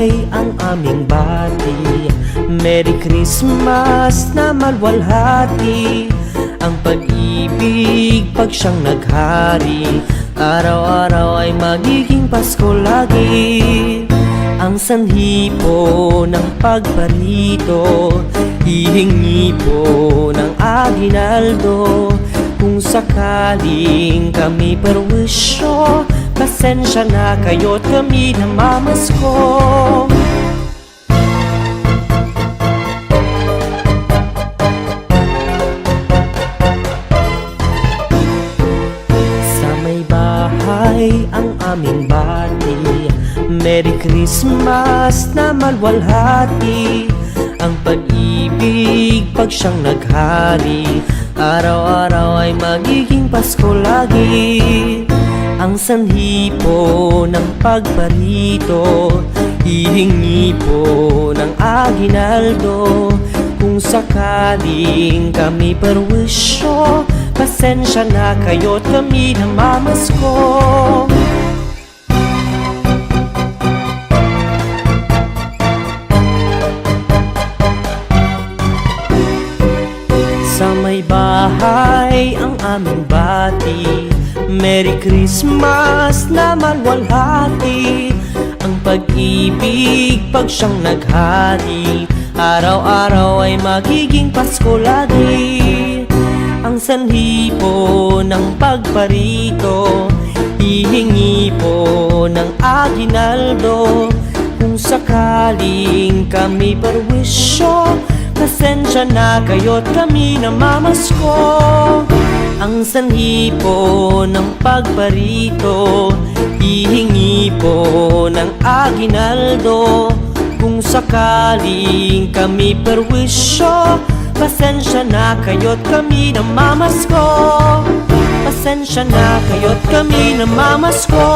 ay ang aming bati. Merry Christmas na malwalhati. Ang pag-ibig pag siyang naghari. Araw-araw ay magiging Pasko lagi. Ang sanhi po ng pagparito. Hihingi po ng aginaldo Kung sakaling kami perwisyo Pasensya na kayo't kami namamasko Sa may bahay ang aming bati. Merry Christmas na malwalhati. Ang pag-ibig pag siyang naghari Araw-araw ay magiging Pasko lagi Ang sanhi po ng pagparito Hihingi po ng aginaldo. Kung sakaling kami perwisyo Pasensya na kayo't kami namamasko Sa may bahay ang aming bati Merry Christmas na malwalhati Ang pag-ibig pag siyang naghari Araw-araw ay magiging Pasko lagi. Ang sanhi po ng pagparito. Hihingi po ng aginaldo. Kung sakaling kami perwisyo Pasensya na kayo't kami namamasko Ang sanhi po ng pagparito Hihingi po ng aginaldo. Kung sakaling kami perwisyo Pasensya na kayo't kami namamasko. Pasensya na kayo't kami namamasko